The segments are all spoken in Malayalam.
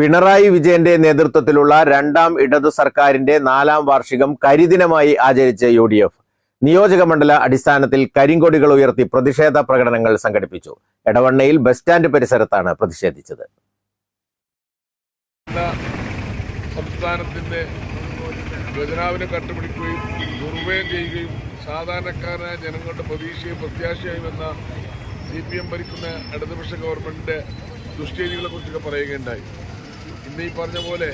പിണറായി വിജയന്റെ നേതൃത്വത്തിലുള്ള രണ്ടാം ഇടതു സർക്കാരിന്റെ നാലാം വാർഷികം കരിദിനമായി ആചരിച്ച് യു ഡി എഫ്. നിയോജക മണ്ഡല അടിസ്ഥാനത്തിൽ കരിങ്കൊടികൾ ഉയർത്തി പ്രതിഷേധ പ്രകടനങ്ങൾ സംഘടിപ്പിച്ചു. എടവണ്ണയിൽ ബസ് സ്റ്റാൻഡ് പരിസരത്താണ് പ്രതിഷേധിച്ചത്. സംസ്ഥാനത്തിന്റെ ഖജനാവിനെ കട്ടുപിടിക്കുകയും ദുർവ്യയം ചെയ്യുകയും സാധാരണക്കാരനായ ജനങ്ങളുടെ പ്രതീക്ഷയും പ്രത്യാശയും എന്ന സി പി എം ഭരിക്കുന്ന ഇടതുപക്ഷ ഗവൺമെന്റിന്റെ ദുഷ്ചെയ്തികളെ കുറിച്ചൊക്കെ പറയുകയുണ്ടായി. ഇന്ന് ഈ പറഞ്ഞ പോലെ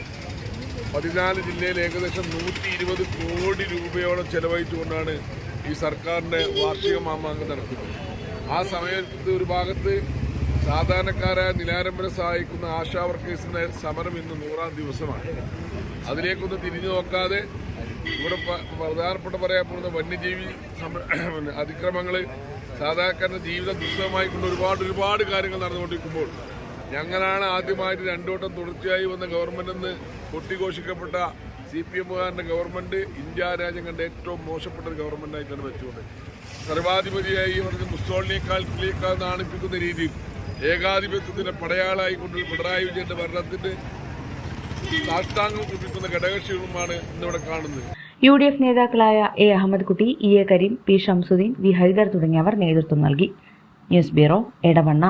പതിനാല് ജില്ലയിൽ ഏകദേശം നൂറ്റി ഇരുപത് കോടി രൂപയോളം ചെലവഴിച്ചുകൊണ്ടാണ് ഈ സർക്കാരിന്റെ വാർഷിക മാമാങ്കം നടത്തുന്നത് ആ സമയത്ത് ഒരു ഭാഗത്ത് സാധാരണക്കാരായ നിലാരംഭരെ സഹായിക്കുന്ന ആശാ വർക്കേഴ്സിന്റെ സമരം ഇന്ന് നൂറാം ദിവസമാണ്. അതിലേക്കൊന്ന് തിരിഞ്ഞു നോക്കാതെ ഇവിടെ പ്രധാനപ്പെട്ട പറയാൻ പോകുന്ന വന്യജീവി അതിക്രമങ്ങൾ സാധാരണക്കാരുടെ ജീവിതം ദുസ്സഹമായിക്കൊണ്ട് ഒരുപാട് ഒരുപാട് കാര്യങ്ങൾ നടന്നുകൊണ്ടിരിക്കുമ്പോൾ ഞങ്ങളാണ് ആദ്യമായിട്ട് രണ്ടോട്ടം തുടർച്ചയായി വന്ന ഗവൺമെന്റ് എന്ന് കൊട്ടിഘോഷിക്കപ്പെട്ട സി പി എമ്മുകാരന്റെ ഗവൺമെന്റ് ഇന്ത്യ രാജ്യം കണ്ട ഏറ്റവും മോശപ്പെട്ട ഒരു ഗവൺമെന്റായിട്ടാണ് വെച്ചുകൊണ്ട്. സർവാധിപതിയായി പറഞ്ഞ് മുസ്തോളിനേക്കാൾ കിളിയേക്കാൾ നാണിപ്പിക്കുന്ന രീതിയിൽ ഏകാധിപത്യത്തിന്റെ പടയാളായിക്കൊണ്ട് പിണറായി വിജയന്റെ ഭരണത്തിന്റെ സാഷ്ടാംഗം കുട്ടിക്കുന്ന ഘടകക്ഷികളുമാണ് ഇന്നിവിടെ കാണുന്നത്. യു ഡി എഫ് നേതാക്കളായ A Ahammed Kutty E A Kareem P Shamsuddin V Haider തുടങ്ങിയവർ നേതൃത്വം നൽകി. News bureau Edavanna.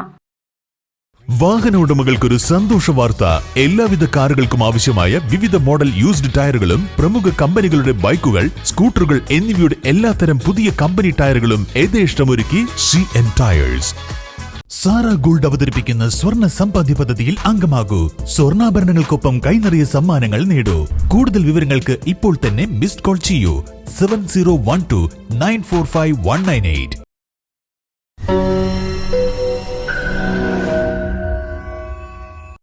വാഹന ഉടമകൾക്കൊരു സന്തോഷ വാർത്ത. എല്ലാവിധ കാറുകൾക്കും ആവശ്യമായ വിവിധ മോഡൽ യൂസ്ഡ് ടയറുകളും പ്രമുഖ കമ്പനികളുടെ ബൈക്കുകൾ സ്കൂട്ടറുകൾ എന്നിവയുടെ എല്ലാത്തരം പുതിയ കമ്പനി ടയറുകളും യഥേഷ്ടമൊരുക്കി C N tyres Sara gold അവതരിപ്പിക്കുന്ന സ്വർണ സമ്പാദ്യ പദ്ധതിയിൽ അംഗമാകൂ. സ്വർണാഭരണങ്ങൾക്കൊപ്പം കൈനിറിയ സമ്മാനങ്ങൾ നേടൂ. കൂടുതൽ വിവരങ്ങൾക്ക് ഇപ്പോൾ തന്നെ മിസ്ഡ് കോൾ ചെയ്യൂ. Seven zero one two nine four five one nine eight